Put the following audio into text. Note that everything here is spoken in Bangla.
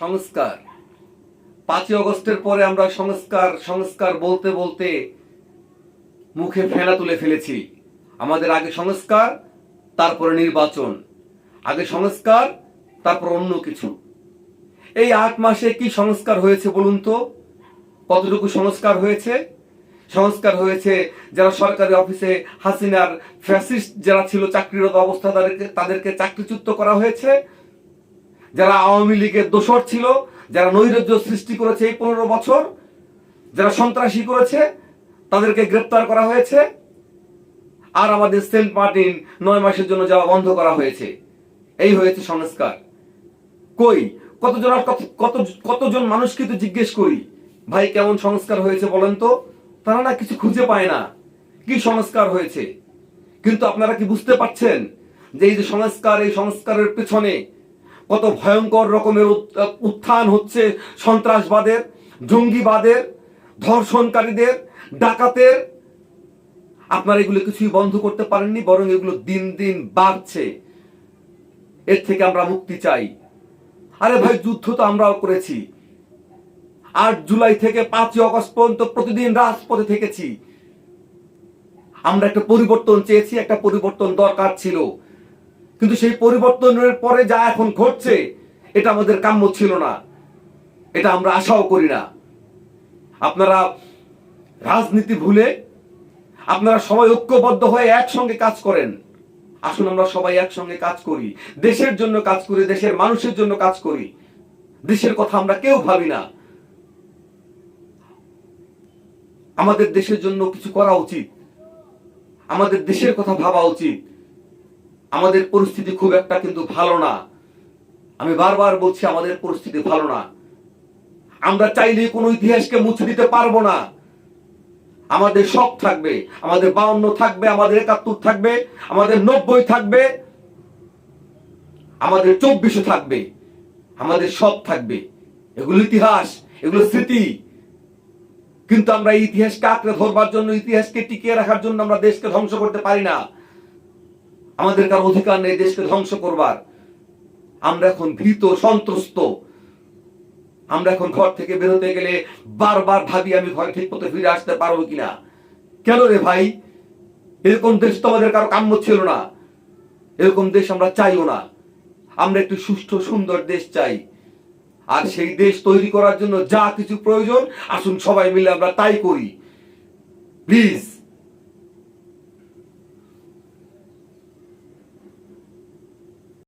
সংস্কার। পাঁচই অগস্টের পরে আমরা সংস্কার সংস্কার বলতে বলতে মুখে ফেনা তুলে ফেলেছি। আমাদের আগে সংস্কার, তারপরে নির্বাচন। আগে সংস্কার, তারপর অন্য কিছু। এই আট মাসে কি সংস্কার হয়েছে বলুন তো? কতটুকু সংস্কার হয়েছে? সংস্কার হয়েছে যারা সরকারি অফিসে হাসিনার ফ্যাসিস্ট যারা ছিল, চাকরিরত অবস্থা তাদেরকে তাদেরকে চাকরিচ্যুত করা হয়েছে। যারা আওয়ামী লীগের দোসর ছিল, যারা নৈরাজ্য সৃষ্টি করেছে এই পনেরো বছর, যারা সন্ত্রাসী করেছে, তাদেরকে গ্রেপ্তার করা হয়েছে। আর আমাদের সেন্ট মার্টিন নয় মাসের জন্য যাওয়া বন্ধ করা হয়েছে। এই হয়েছে সংস্কার। কই? কতজন কত কত কতজন মানুষ কিন্তু জিজ্ঞেস করি, ভাই, কেমন সংস্কার হয়েছে বলেন তো? তারা না কিছু খুঁজে পায় না। কি সংস্কার হয়েছে? কিন্তু আপনারা কি বুঝতে পারছেন যে এই যে সংস্কার, এই সংস্কারের পেছনে কত ভয়ঙ্কর রকমের উত- উত্থান হচ্ছে সন্ত্রাসবাদের, জঙ্গিবাদের, ধর্ষণকারীদের, ডাকাতের। আপনারা এগুলো কিছুই বন্ধ করতে পারেননি, বরং এগুলো দিন দিন বাড়ছে। এর থেকে আমরা মুক্তি চাই। আরে ভাই, যুদ্ধ তো আমরাও করেছি। আট জুলাই থেকে পাঁচই অগস্ট পর্যন্ত প্রতিদিন রাজপথে থেকেছি। আমরা একটা পরিবর্তন চেয়েছি, একটা পরিবর্তন দরকার ছিল। কিন্তু সেই পরিবর্তনের পরে যা এখন ঘটছে, এটা আমাদের কাম্য ছিল না। এটা আমরা আশাও করি না। আপনারা রাজনীতি ভুলে, আপনারা সবাই ঐক্যবদ্ধ হয়ে একসঙ্গে কাজ করেন। আসুন আমরা সবাই একসঙ্গে কাজ করি। দেশের জন্য কাজ করি, দেশের মানুষের জন্য কাজ করি। দেশের কথা আমরা কেউ ভাবি না। আমাদের দেশের জন্য কিছু করা উচিত। আমাদের দেশের কথা ভাবা উচিত। আমাদের পরিস্থিতি খুব একটা কিন্তু ভালো না। আমি বারবার বলছি, আমাদের পরিস্থিতি ভালো না। আমরা চাইলে কোনো ইতিহাসকে মুছে দিতে পারব না। আমাদের সব থাকবে, আমাদের বাউন্ন থাকবে, আমাদের একাত্তর থাকবে, আমাদের নব্বই থাকবে, আমাদের চব্বিশে থাকবে, আমাদের সব থাকবে। এগুলো ইতিহাস, এগুলো স্মৃতি। কিন্তু আমরা ইতিহাসকে আঁকড়ে ধরবার জন্য, ইতিহাসকে টিকিয়ে রাখার জন্য আমরা দেশকে ধ্বংস করতে পারি না। আমাদের কার অধিকার নেই, দেশকে ধ্বংস করবার। আমরা এখন ভীত, সন্ত্রস্ত। আমরা এখন ঘর থেকে বেরোতে গেলে বারবার ভাবি, আমি ঘরে ঠিক মতো ফিরে আসতে পারব কিনা? কেন রে ভাই? এরকম দেশ তো আমাদের কারও কাম্য ছিল না। এরকম দেশ আমরা চাইও না। আমরা একটু সুষ্ঠু, সুন্দর দেশ চাই। আর সেই দেশ তৈরি করার জন্য যা কিছু প্রয়োজন, আসুন সবাই মিলে আমরা তাই করি। প্লিজ।